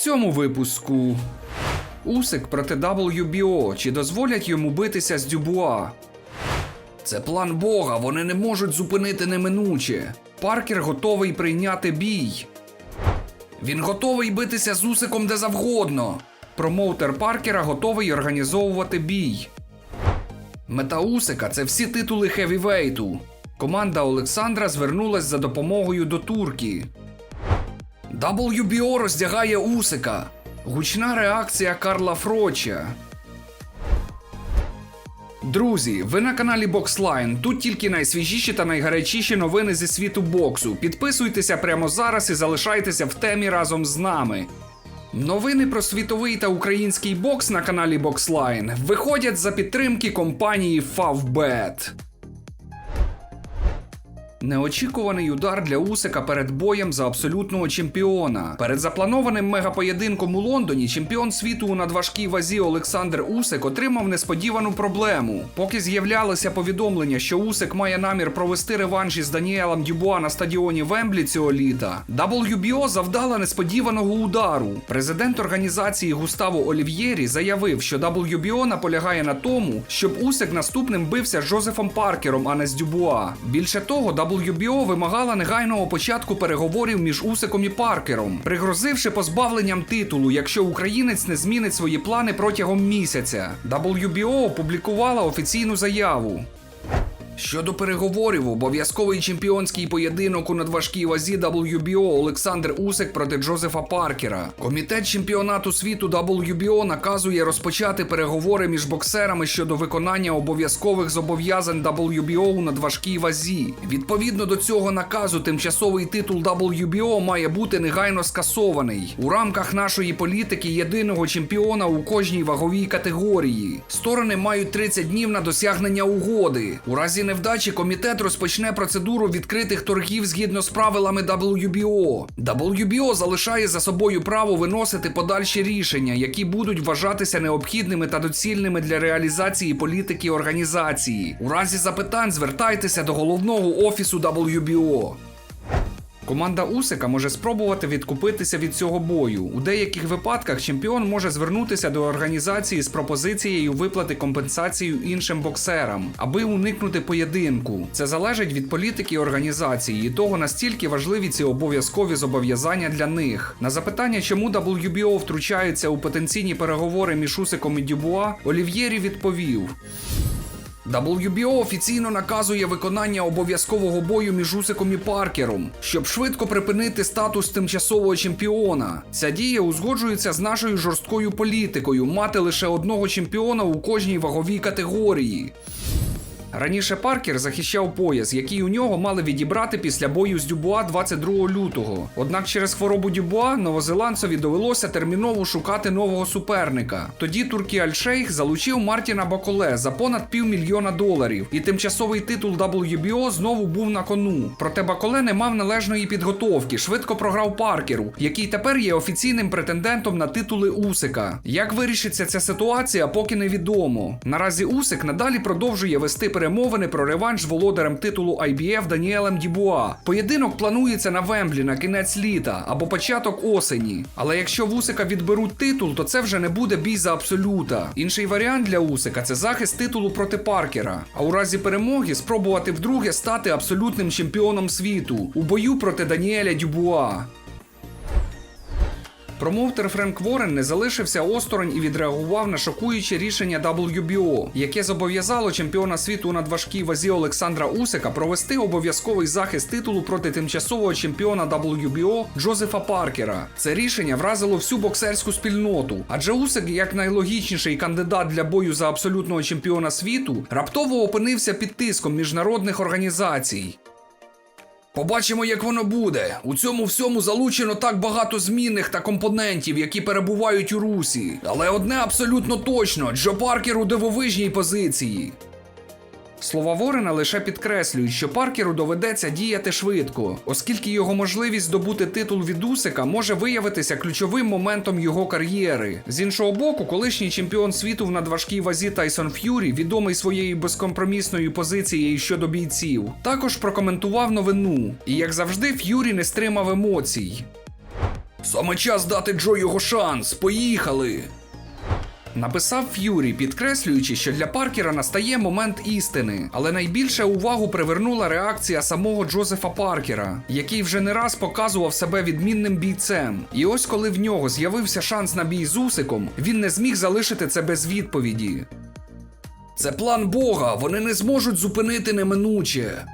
цьому випуску Усик проти WBO. Чи дозволять йому битися з Дюбуа? Це план Бога, вони не можуть зупинити неминуче. Паркер готовий прийняти бій. Він готовий битися з Усиком де завгодно. Промоутер Паркера готовий організовувати бій. Мета Усика це всі титули хевівейту. Команда Олександра звернулась за допомогою до Турки. WBO роздягає Усика. Гучна реакція Карла Фроча. Друзі, ви на каналі Boxline. Тут тільки найсвіжіші та найгарячіші новини зі світу боксу. Підписуйтеся прямо зараз і залишайтеся в темі разом з нами. Новини про світовий та український бокс на каналі Boxline виходять за підтримки компанії Favbet. Неочікуваний удар для Усика перед боєм за абсолютного чемпіона. Перед запланованим мегапоєдинком у Лондоні чемпіон світу у надважкій вазі Олександр Усик отримав несподівану проблему. Поки з'являлося повідомлення, що Усик має намір провести реванш із Даніелем Дюбуа на стадіоні Вемблі цього літа, WBO завдала несподіваного удару. Президент організації Густаво Олів'єрі заявив, що WBO наполягає на тому, щоб Усик наступним бився з Жозефом Паркером, а не з Дюбуа. Більше того, WBO вимагала негайного початку переговорів між Усиком і Паркером, пригрозивши позбавленням титулу, якщо українець не змінить свої плани протягом місяця. WBO опублікувала офіційну заяву. Щодо переговорів, обов'язковий чемпіонський поєдинок у надважкій вазі WBO Олександр Усик проти Джозефа Паркера. Комітет чемпіонату світу WBO наказує розпочати переговори між боксерами щодо виконання обов'язкових зобов'язань WBO у надважкій вазі. Відповідно до цього наказу, тимчасовий титул WBO має бути негайно скасований у рамках нашої політики єдиного чемпіона у кожній ваговій категорії. Сторони мають 30 днів на досягнення угоди. У разі невдачі комітет розпочне процедуру відкритих торгів згідно з правилами WBO. WBO залишає за собою право виносити подальші рішення, які будуть вважатися необхідними та доцільними для реалізації політики організації. У разі запитань звертайтеся до головного офісу WBO. Команда Усика може спробувати відкупитися від цього бою. У деяких випадках чемпіон може звернутися до організації з пропозицією виплати компенсацію іншим боксерам, аби уникнути поєдинку. Це залежить від політики організації і того, настільки важливі ці обов'язкові зобов'язання для них. На запитання, чому WBO втручається у потенційні переговори між Усиком і Дюбуа, Олів'єрі відповів. WBO офіційно наказує виконання обов'язкового бою між Усиком і Паркером, щоб швидко припинити статус тимчасового чемпіона. Ця дія узгоджується з нашою жорсткою політикою мати лише одного чемпіона у кожній ваговій категорії. Раніше Паркер захищав пояс, який у нього мали відібрати після бою з Дюбуа 22 лютого. Однак через хворобу Дюбуа новозеландцеві довелося терміново шукати нового суперника. Тоді Туркі Альшейх залучив Мартіна Баколе за понад півмільйона доларів, і тимчасовий титул WBO знову був на кону. Проте Баколе не мав належної підготовки, швидко програв Паркеру, який тепер є офіційним претендентом на титули Усика. Як вирішиться ця ситуація, поки невідомо. Наразі Усик надалі продовжує вести перемовини про реванш володарем титулу IBF Даніелем Дібуа. Поєдинок планується на Вемблі на кінець літа або початок осені. Але якщо в Усика відберуть титул, то це вже не буде бій за абсолюта. Інший варіант для Усика це захист титулу проти Паркера. А у разі перемоги спробувати вдруге стати абсолютним чемпіоном світу у бою проти Даніеля Дюбуа. Промоутер Френк Ворен не залишився осторонь і відреагував на шокуюче рішення WBO, яке зобов'язало чемпіона світу у надважкій вазі Олександра Усика провести обов'язковий захист титулу проти тимчасового чемпіона WBO Джозефа Паркера. Це рішення вразило всю боксерську спільноту, адже Усик, як найлогічніший кандидат для бою за абсолютного чемпіона світу, раптово опинився під тиском міжнародних організацій. Побачимо, як воно буде. У цьому всьому залучено так багато змінних та компонентів, які перебувають у русі. Але одне абсолютно точно: Джо Паркер у дивовижній позиції. Слова Ворена лише підкреслюють, що Паркеру доведеться діяти швидко, оскільки його можливість здобути титул від Усика може виявитися ключовим моментом його кар'єри. З іншого боку, колишній чемпіон світу в надважкій вазі Тайсон Ф'юрі, відомий своєю безкомпромісною позицією щодо бійців, також прокоментував новину. І як завжди, Ф'юрі не стримав емоцій. Саме час дати Джо його шанс. Поїхали. Написав Ф'юрі, підкреслюючи, що для Паркера настає момент істини, але найбільше увагу привернула реакція самого Джозефа Паркера, який вже не раз показував себе відмінним бійцем. І ось коли в нього з'явився шанс на бій з Усиком, він не зміг залишити це без відповіді. Це план Бога, вони не зможуть зупинити неминуче.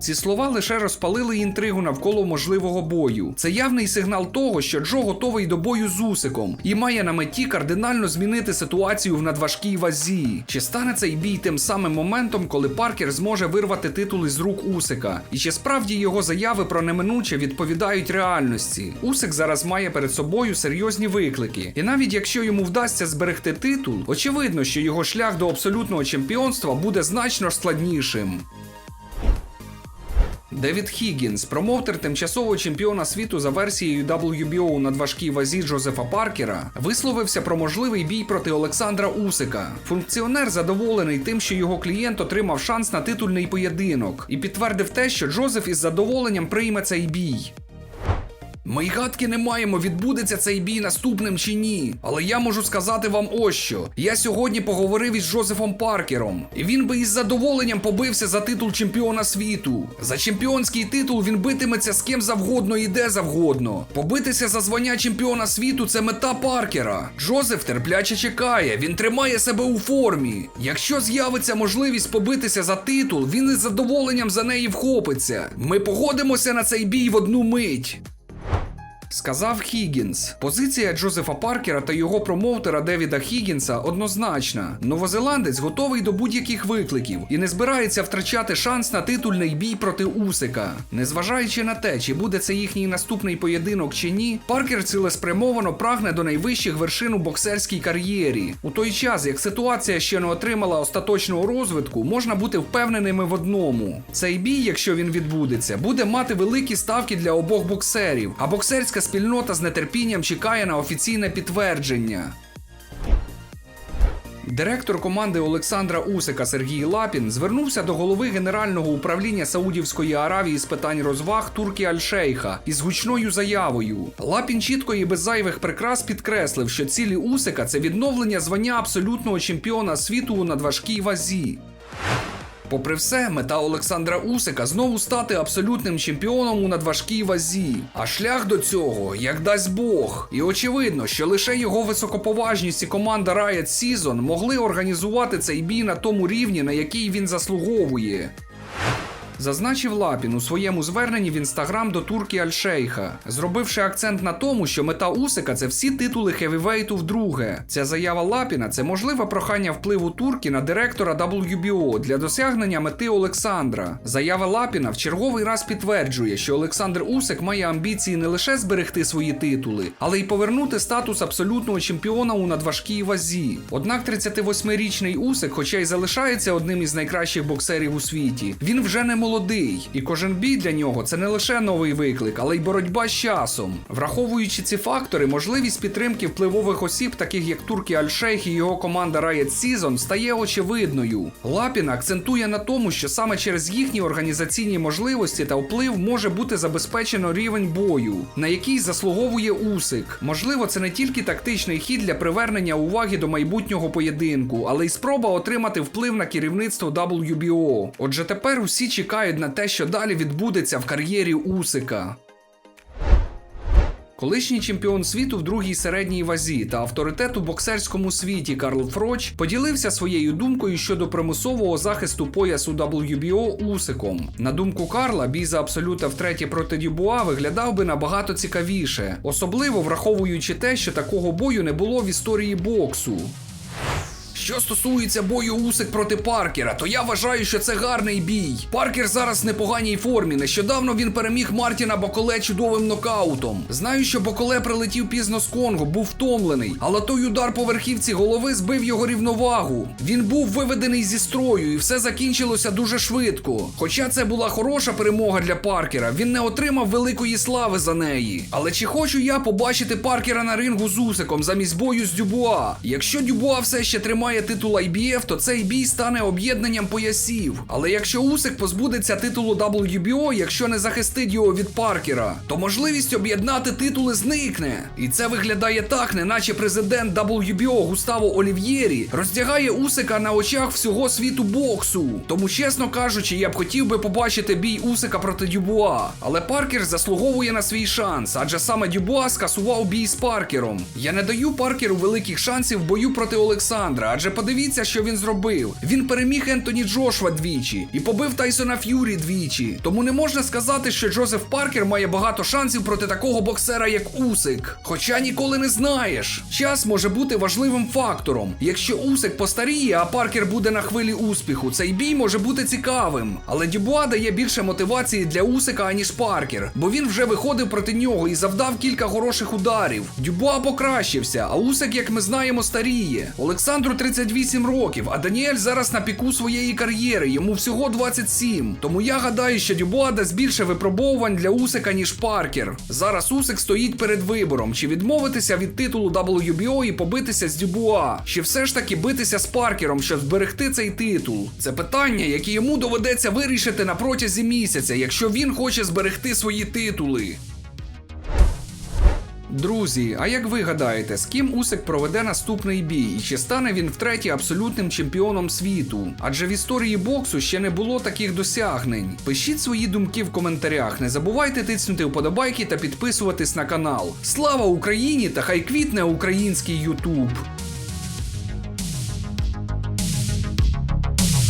Ці слова лише розпалили інтригу навколо можливого бою. Це явний сигнал того, що Джо готовий до бою з Усиком і має на меті кардинально змінити ситуацію в надважкій вазі. Чи стане цей бій тим самим моментом, коли Паркер зможе вирвати титул із рук Усика? І чи справді його заяви про неминуче відповідають реальності? Усик зараз має перед собою серйозні виклики, і навіть якщо йому вдасться зберегти титул, очевидно, що його шлях до абсолютного чемпіонства буде значно складнішим. Девід Хіггінс, промоутер тимчасового чемпіона світу за версією WBO у надважкій вазі Джозефа Паркера, висловився про можливий бій проти Олександра Усика. Функціонер задоволений тим, що його клієнт отримав шанс на титульний поєдинок, і підтвердив те, що Джозеф із задоволенням прийме цей бій. Ми й гадки не маємо, відбудеться цей бій наступним чи ні. Але я можу сказати вам ось що. Я сьогодні поговорив із Джозефом Паркером, і він би із задоволенням побився за титул чемпіона світу. За чемпіонський титул він битиметься з ким завгодно і де завгодно. Побитися за звання чемпіона світу це мета Паркера. Джозеф терпляче чекає, він тримає себе у формі. Якщо з'явиться можливість побитися за титул, він із задоволенням за неї вхопиться. Ми погодимося на цей бій в одну мить. Сказав Хіггінс. Позиція Джозефа Паркера та його промоутера Девіда Хіггінса однозначна. Новозеландець готовий до будь-яких викликів і не збирається втрачати шанс на титульний бій проти Усика. Незважаючи на те, чи буде це їхній наступний поєдинок чи ні, Паркер цілеспрямовано прагне до найвищих вершин у боксерській кар'єрі. У той час, як ситуація ще не отримала остаточного розвитку, можна бути впевненими в одному: цей бій, якщо він відбудеться, буде мати великі ставки для обох боксерів, а боксерська спільнота з нетерпінням чекає на офіційне підтвердження. Директор команди Олександра Усика Сергій Лапін звернувся до голови Генерального управління Саудівської Аравії з питань розваг Туркі Аль-Шейха із гучною заявою. Лапін чітко і без зайвих прикрас підкреслив, що цілі Усика це відновлення звання абсолютного чемпіона світу у надважкій вазі. Попри все, мета Олександра Усика знову стати абсолютним чемпіоном у надважкій вазі. А шлях до цього, як дасть Бог. І очевидно, що лише його високоповажність і команда Riot Season могли організувати цей бій на тому рівні, на який він заслуговує. Зазначив Лапін у своєму зверненні в інстаграм до турки Аль-Шейха, зробивши акцент на тому, що мета Усика це всі титули хевівейту вдруге. Ця заява Лапіна це можливе прохання впливу турки на директора WBO для досягнення мети Олександра. Заява Лапіна в черговий раз підтверджує, що Олександр Усик має амбіції не лише зберегти свої титули, але й повернути статус абсолютного чемпіона у надважкій вазі. Однак 38-річний Усик, хоча й залишається одним із найкращих боксерів у світі, він вже не молодий, і кожен бій для нього це не лише новий виклик, але й боротьба з часом. Враховуючи ці фактори, можливість підтримки впливових осіб, таких як Туркі Аль-Шейх і його команда Riot Season, стає очевидною. Лапін акцентує на тому, що саме через їхні організаційні можливості та вплив може бути забезпечено рівень бою, на який заслуговує Усик. Можливо, це не тільки тактичний хід для привернення уваги до майбутнього поєдинку, але й спроба отримати вплив на керівництво WBO. Отже, тепер усі чекають на те, що далі відбудеться в кар'єрі Усика. Колишній чемпіон світу в другій середній вазі та авторитет у боксерському світі Карл Фроч поділився своєю думкою щодо примусового захисту поясу WBO Усиком. На думку Карла, бій за абсолюта втретє проти Дюбуа виглядав би набагато цікавіше, особливо враховуючи те, що такого бою не було в історії боксу. Що стосується бою Усик проти Паркера, то я вважаю, що це гарний бій. Паркер зараз в непоганій формі. Нещодавно він переміг Мартіна Боколе чудовим нокаутом. Знаю, що Боколе прилетів пізно з Конго, був втомлений, але той удар по верхівці голови збив його рівновагу. Він був виведений зі строю, і все закінчилося дуже швидко. Хоча це була хороша перемога для Паркера, він не отримав великої слави за неї. Але чи хочу я побачити Паркера на рингу з Усиком замість бою з Дюбуа? Якщо Дюбуа все ще тримає виграє титул IBF, то цей бій стане об'єднанням поясів. Але якщо Усик позбудеться титулу WBO, якщо не захистить його від Паркера, то можливість об'єднати титули зникне. І це виглядає так, неначе президент WBO Густаво Олів'єрі роздягає Усика на очах всього світу боксу. Тому, чесно кажучи, я б хотів би побачити бій Усика проти Дюбуа. Але Паркер заслуговує на свій шанс, адже саме Дюбуа скасував бій з Паркером. Я не даю Паркеру великих шансів в бою проти Олександра, адже подивіться, що він зробив. Він переміг Ентоні Джошва двічі і побив Тайсона Ф'юрі двічі. Тому не можна сказати, що Джозеф Паркер має багато шансів проти такого боксера, як Усик. Хоча ніколи не знаєш. Час може бути важливим фактором. Якщо Усик постаріє, а Паркер буде на хвилі успіху, цей бій може бути цікавим. Але Дюбуа дає більше мотивації для Усика, аніж Паркер, бо він вже виходив проти нього і завдав кілька хороших ударів. Дюбуа покращився, а Усик, як ми знаємо, старіє. Олександру 38 років, а Даніель зараз на піку своєї кар'єри, йому всього 27. Тому я гадаю, що Дюбуа дасть більше випробовувань для Усика, ніж Паркер. Зараз Усик стоїть перед вибором, чи відмовитися від титулу WBO і побитися з Дюбуа, чи все ж таки битися з Паркером, щоб зберегти цей титул. Це питання, яке йому доведеться вирішити на протязі місяця, якщо він хоче зберегти свої титули. Друзі, а як ви гадаєте, з ким Усик проведе наступний бій? І чи стане він втретє абсолютним чемпіоном світу? Адже в історії боксу ще не було таких досягнень. Пишіть свої думки в коментарях. Не забувайте тиснути вподобайки та підписуватись на канал. Слава Україні та хай квітне український Ютуб!